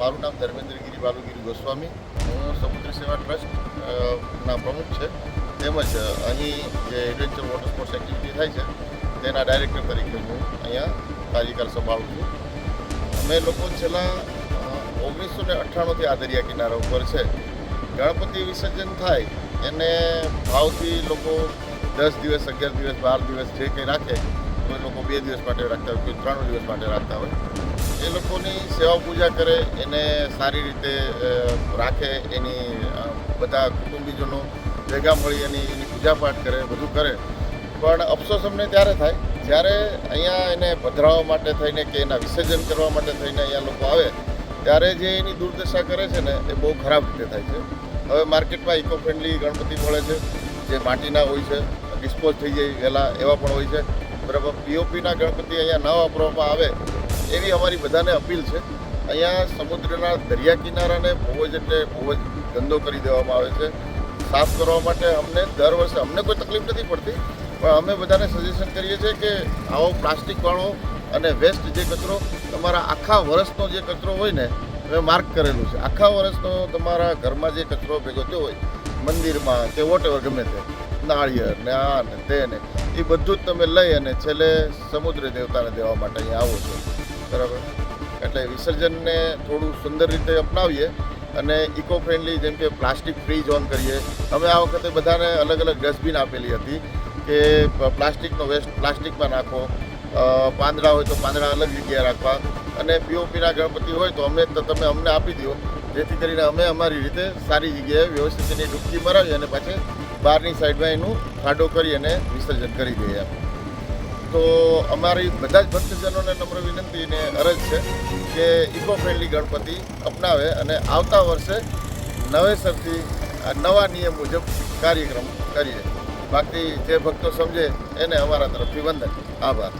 મારું નામ ધર્મેન્દ્રગીરી બાલુગીરી ગોસ્વામી. હું સમુદ્ર સેવા ટ્રસ્ટ ના પ્રમુખ છે. તેમજ અહીં જે એડવેન્ચર વોટર સ્પોર્ટ્સ એક્ટિવિટી થાય છે, તેના ડાયરેક્ટર તરીકે હું અહીંયા કાર્યકાળ સંભાળું છું. અમે લોકો છેલ્લા ઓગણીસો ને અઠ્ઠાણુંથી આ દરિયા કિનારા ઉપર છે. ગણપતિ વિસર્જન થાય, એને ભાવથી લોકો દસ દિવસ, અગિયાર દિવસ, બાર દિવસ જે કંઈ રાખે કોઈ લોકો બે દિવસ માટે રાખતા હોય કોઈ ત્રણ દિવસ માટે રાખતા હોય. એ લોકોની સેવા પૂજા કરે, એને સારી રીતે રાખે, એની બધા કુટુંબીજનો ભેગા મળી એની એની પૂજાપાઠ કરે, બધું કરે. પણ અફસોસ અમને ત્યારે થાય, જ્યારે અહીંયા એને પધરાવવા માટે થઈને કે એના વિસર્જન કરવા માટે થઈને અહીંયા લોકો આવે, ત્યારે જે એની દુર્દશા કરે છે ને, એ બહુ ખરાબ રીતે થાય છે. હવે માર્કેટમાં ઇકો ફ્રેન્ડલી ગણપતિ મળે છે, જે માટીના હોય છે, ડિસ્પોઝ થઈ જાય વહેલા એવા પણ હોય છે. બરાબર પીઓપીના ગણપતિ અહીંયા ન વાપરવામાં આવે, એવી અમારી બધાને અપીલ છે. અહીંયા સમુદ્રના દરિયા કિનારાને બહુ જ એટલે બહુ જ ગંદો કરી દેવામાં આવે છે. સાફ કરવા માટે અમને દર વર્ષે, અમને કોઈ તકલીફ નથી પડતી, પણ અમે બધાને સજેશન કરીએ છીએ કે આવો પ્લાસ્ટિકવાળો અને વેસ્ટ જે કચરો તમારા આખા વર્ષનો જે કચરો હોય ને મેં માર્ક કરેલું છે. આખા વર્ષનો તમારા ઘરમાં જે કચરો ભેગો થયો હોય, મંદિરમાં કે વોટ ગમે તે, નાળિયેર ને આ ને તે ને એ બધું જ તમે લઈ અને છેલ્લે સમુદ્ર દેવતાને દેવા માટે અહીંયા આવો છો. બરાબર? એટલે વિસર્જનને થોડું સુંદર રીતે અપનાવીએ અને ઇકો ફ્રેન્ડલી જેમ કે પ્લાસ્ટિક ફ્રી ઝોન કરીએ. અમે આ વખતે બધાને અલગ અલગ ડસ્ટબિન આપેલી હતી કે પ્લાસ્ટિકનો વેસ્ટ પ્લાસ્ટિકમાં નાખો. પાંદડા હોય તો પાંદડા અલગ જગ્યાએ રાખવા. અને પીઓપીના ગણપતિ હોય તો અમને તો તમે અમને આપી દો જેથી કરીને અમે અમારી રીતે સારી જગ્યાએ વ્યવસ્થિત એની ડૂબકી મરાવી અને પછી બહારની સાઈડમાં એનું ખાડો કરી અને વિસર્જન કરી દઈએ તો અમારી બધા જ ભક્તજનોને નમ્ર વિનંતી અને અરજ છે કે ઇકો ફ્રેન્ડલી ગણપતિ અપનાવે અને આવતા વર્ષે નવેસરથી નવા નિયમ મુજબ કાર્યક્રમ કરીએ. બાકી જે ભક્તો સમજે એને અમારા તરફથી વંદન. આભાર.